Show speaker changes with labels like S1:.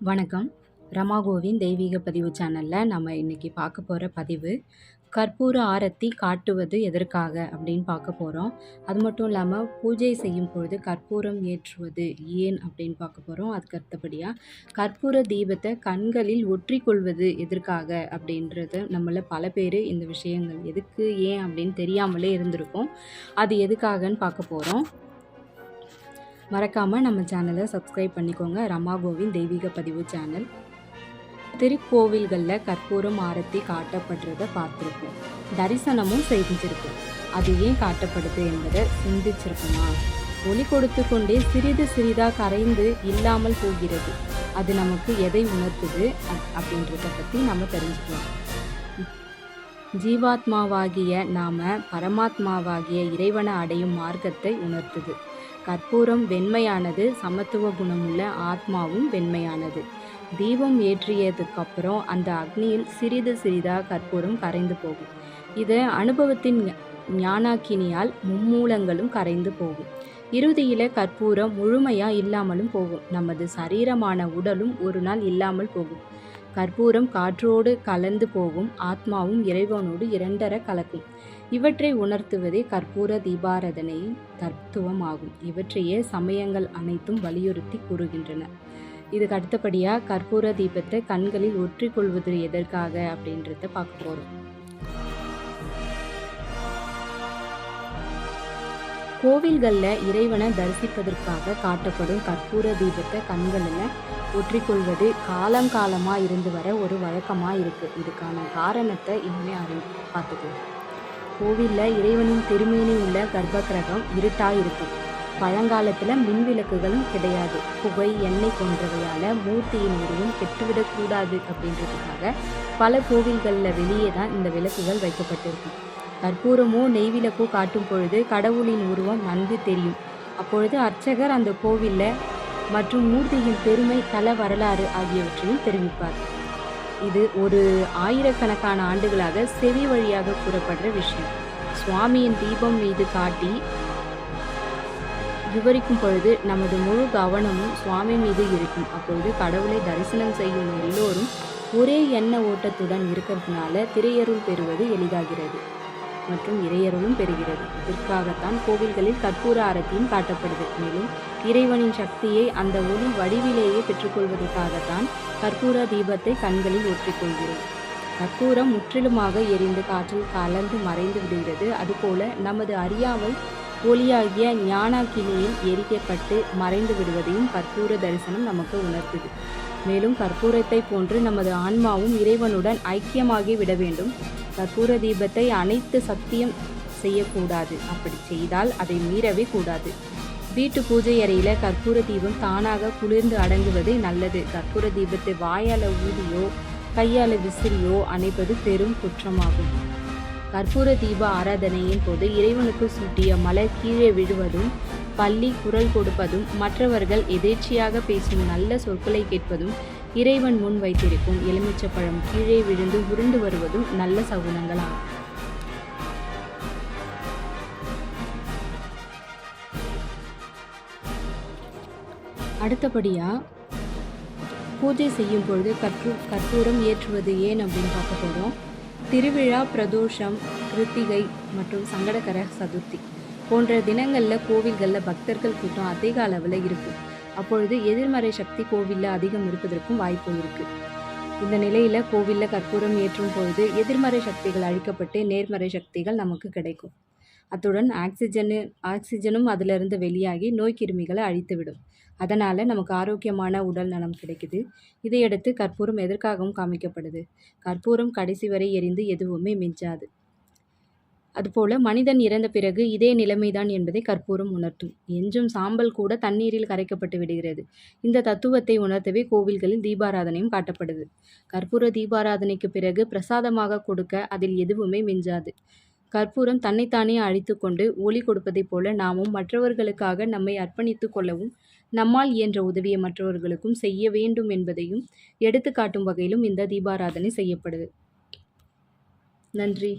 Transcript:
S1: வணக்கம். ரமா கோவிந்த் தெய்வீக பதிவு சேனலில் நம்ம இன்றைக்கி பார்க்க போகிற பதிவு கற்பூர ஆரத்தி காட்டுவது எதற்காக அப்படின்னு பார்க்க போகிறோம் அது மட்டும் இல்லாமல் பூஜை செய்யும் பொழுது கற்பூரம் ஏற்றுவது ஏன் அப்படின்னு பார்க்க போகிறோம் அதுக்கு அடுத்தபடியாக கற்பூர தீபத்தை கண்களில் ஒற்றிக்கொள்வது எதற்காக அப்படின்றது நம்மள பல பேர் இந்த விஷயங்கள் எதுக்கு ஏன் அப்படின்னு தெரியாமலே இருந்திருக்கும். அது எதுக்காகன்னு பார்க்க போகிறோம் மறக்காமல் நம்ம சேனலை சப்ஸ்கிரைப் பண்ணிக்கோங்க. ரமா கோவின் தெய்வீக பதிவு சேனல் திருக்கோவில்களில் கற்பூரம் ஆரத்தி காட்டப்படுறத பார்த்துருக்கோம் தரிசனமும் செய்திருப்போம். அது ஏன் காட்டப்படுது என்பதை சிந்திச்சிருக்குமா? ஒளி கொடுத்து கொண்டே சிறிது சிறிதாக கரைந்து இல்லாமல் போகிறது. அது நமக்கு எதை உணர்த்துது அப்படின்றத பற்றி நம்ம தெரிஞ்சுக்கலாம். ஜீவாத்மாவாகிய நாம பரமாத்மாவாகிய இறைவனை அடையும் மார்க்கத்தை உணர்த்துது. கற்பூரம் வெண்மையானது சமத்துவ குணமுள்ள ஆத்மாவும் வெண்மையானது. தீபம் ஏற்றியதுக்கப்புறம் அந்த அக்னியில் சிறிது சிறிதாக கற்பூரம் கரைந்து போகும். இது அனுபவத்தின் ஞானாக்கினியால் மும்மூலங்களும் கரைந்து போகும். இறுதியில் கற்பூரம் முழுமையாக இல்லாமலும் போகும். நமது சரீரமான உடலும் ஒரு நாள் இல்லாமல் போகும். கற்பூரம் காற்றோடு கலந்து போகும். ஆத்மாவும் இறைவனோடு இரண்டர கலக்கும். இவற்றை உணர்த்துவதே கற்பூர தீபாரதனையின் தத்துவமாகும். இவற்றையே சமயங்கள் அனைத்தும் வலியுறுத்தி கூறுகின்றன. இதுக்கு அடுத்தபடியாக கற்பூர தீபத்தை கண்களில் ஒற்றிக்கொள்வது எதற்காக அப்படின்றத பார்க்க போகிறோம் கோவில்களில் இறைவனை தரிசிப்பதற்காக காட்டப்படும் கற்பூர தீபத்தை கண்களில் ஒற்றிக்கொள்வது காலம் காலமாக இருந்து வர ஒரு வழக்கமாக இருக்குது இதுக்கான காரணத்தை இனிமே அறி பார்த்துக்கோ கோவிலில் இறைவனின் திருமேனி உள்ள கர்ப்பகிரகம் இருட்டாக இருக்கும் பழங்காலத்தில் மின் விளக்குகளும் கிடையாது. புகை எண்ணெய் போன்றவையால் மூர்த்தியின் உருவம் கெட்டுவிடக்கூடாது அப்படின்றதுக்காக பல கோவில்களில் வெளியே தான் இந்த விளக்குகள் வைக்கப்பட்டிருக்கும். கற்பூரமோ நெய்விளக்கோ காட்டும் பொழுது கடவுளின் உருவம் நன்கு தெரியும். அப்பொழுது அர்ச்சகர் அந்த கோவிலில் மற்றும் மூர்த்தியின் பெருமை தல வரலாறு ஆகியவற்றையும் தெரிவிப்பார். இது ஒரு ஆயிரக்கணக்கான ஆண்டுகளாக செவி வழியாக கூறப்படுற விஷயம். சுவாமியின் தீபம் மீது காட்டி விவரிக்கும் பொழுது நமது முழு கவனமும் சுவாமி மீது இருக்கும். அப்பொழுது கடவுளை தரிசனம் செய்யும் எல்லோரும் ஒரே எண்ண ஓட்டத்துடன் இருக்கிறதுனால திரையருள் பெறுவது எளிதாகிறது. மற்றும் இறையருளும் பெறுகிறது. இதற்காகத்தான் கோவில்களில் கற்பூர ஆரத்தியும் காட்டப்படுது. மேலும் இறைவனின் சக்தியை அந்த ஒளி வடிவிலேயே பெற்றுக்கொள்வதற்காகத்தான் கற்பூர தீபத்தை கண்களில் ஒற்றிக்கொள்கிறோம் கற்பூரம் முற்றிலுமாக எரிந்து காற்றில் கலந்து மறைந்து விடுகிறது. அதுபோல நமது அறியாமல் ஒளியாகிய ஞானாக்கினியில் எரிக்கப்பட்டு மறைந்து விடுவதையும் கற்பூர தரிசனம் நமக்கு உணர்த்துது. மேலும் கற்பூரத்தை போன்று நமது ஆன்மாவும் இறைவனுடன் ஐக்கியமாகி விட வேண்டும். கற்பூர தீபத்தை அனைத்து சத்தியம் செய்யக்கூடாது. அப்படி செய்தால் அதை மீறவே கூடாது. வீட்டு பூஜை அறையில் கற்பூர தீபம் தானாக குளிர்ந்து அடங்குவது நல்லது. கற்பூர தீபத்தை வாயால் ஊதியோ கையால் விசிறியோ அணைப்பது பெரும் குற்றமாகும். கற்பூர தீப ஆராதனையின் போது இறைவனுக்கு சூட்டிய மலர் கீழே விழுவதும் பள்ளி குரல் கொடுப்பதும் மற்றவர்கள் எதேச்சியாக பேசும் நல்ல சொற்களை கேட்பதும் இறைவன் முன் வைத்திருக்கும் எலுமிச்சப்பழம் கீழே விழுந்து உருண்டு வருவதும் நல்ல சகுனங்களாகும் அடுத்தபடியாக பூஜை செய்யும் பொழுது கற்று கற்பூரம் ஏற்றுவது ஏன் அப்படின்னு பார்க்க போகிறோம் திருவிழா பிரதோஷம் கிருத்திகை மற்றும் சங்கடகர சதுர்த்தி போன்ற தினங்களில் கோவில்களில் பக்தர்கள் கூட்டம் அதிக அளவில் இருக்கும் அப்பொழுது எதிர்மறை சக்தி கோவிலில் அதிகம் இருப்பதற்கும் வாய்ப்பு இருக்குது இந்த நிலையில் கோவிலில் கற்பூரம் ஏற்றும் பொழுது எதிர்மறை சக்திகள் அழிக்கப்பட்டு நேர்மறை சக்திகள் நமக்கு கிடைக்கும். அத்துடன் ஆக்சிஜனு ஆக்சிஜனும் அதிலிருந்து வெளியாகி நோய் கிருமிகளை அழித்துவிடும். அதனால் நமக்கு ஆரோக்கியமான உடல் நலம் கிடைக்குது. இதையடுத்து கற்பூரம் எதற்காகவும் காமிக்கப்படுது? கற்பூரம் கடைசி வரை எரிந்து எதுவுமே மிஞ்சாது. அதுபோல மனிதன் இறந்த பிறகு இதே நிலைமைதான் என்பதை கற்பூரம் உணர்த்தும். எஞ்சும் சாம்பல் கூட தண்ணீரில் கரைக்கப்பட்டு விடுகிறது. இந்த தத்துவத்தை உணர்த்தவே கோவில்களில் தீபாராதனையும் காட்டப்படுது. கற்பூர தீபாராதனைக்கு பிறகு பிரசாதமாக கொடுக்க அதில் எதுவுமே மிஞ்சாது. கற்பூரம் தன்னைத்தானே அழித்து கொண்டு ஒளி கொடுப்பதைப் போல நாமும் மற்றவர்களுக்காக நம்மை அர்ப்பணித்து கொள்ளவும் நம்மால் இயன்ற உதவியை மற்றவர்களுக்கும் செய்ய வேண்டும் என்பதையும் எடுத்துக்காட்டும் வகையிலும் இந்த தீபாராதனை செய்யப்படுது. நன்றி.